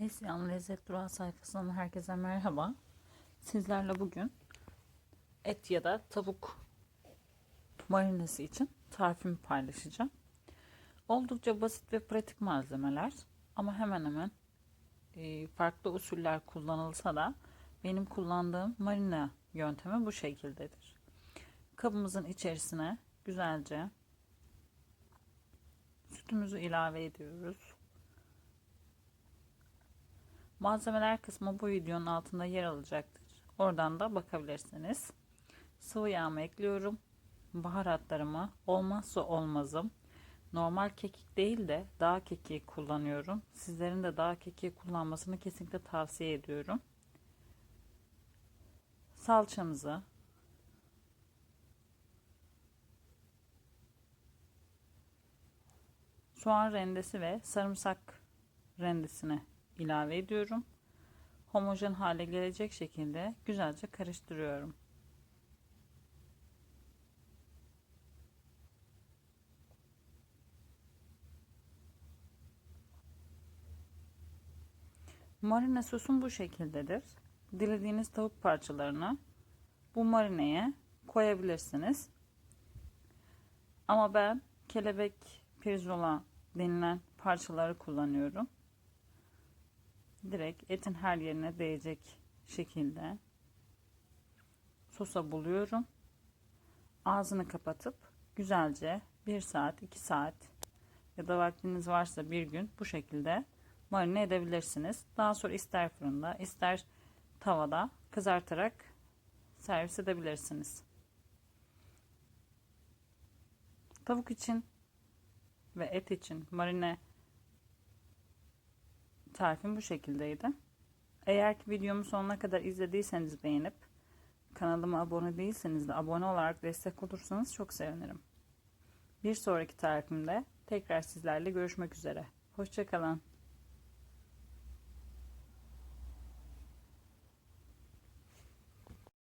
Esyan Lezzet Durağı sayfasından herkese merhaba. Sizlerle bugün et ya da tavuk marinesi için tarifimi paylaşacağım. Oldukça basit ve pratik malzemeler ama hemen hemen e, farklı usuller kullanılsa da benim kullandığım marine yöntemi bu şekildedir. Kabımızın içerisine güzelce sütümüzü ilave ediyoruz. Malzemeler kısmı bu videonun altında yer alacaktır. Oradan da bakabilirsiniz. Sıvı yağımı ekliyorum. Baharatlarımı olmazsa olmazım. Normal kekik değil de dağ kekiği kullanıyorum. Sizlerin de dağ kekiği kullanmasını kesinlikle tavsiye ediyorum. Salçamızı soğan rendesi ve sarımsak rendesine ilave ediyorum. Homojen hale gelecek şekilde güzelce karıştırıyorum. Marine sosum bu şekildedir. Dilediğiniz tavuk parçalarını bu marineye koyabilirsiniz. Ama ben kelebek pirzola denilen parçaları kullanıyorum direkt etin her yerine değecek şekilde sosa buluyorum. Ağzını kapatıp güzelce 1 saat 2 saat ya da vaktiniz varsa bir gün bu şekilde marine edebilirsiniz. Daha sonra ister fırında ister tavada kızartarak servis edebilirsiniz. Tavuk için ve et için marine tarifim bu şekildeydi. Eğer ki videomu sonuna kadar izlediyseniz beğenip kanalıma abone değilseniz de abone olarak destek olursanız çok sevinirim. Bir sonraki tarifimde tekrar sizlerle görüşmek üzere. Hoşçakalın.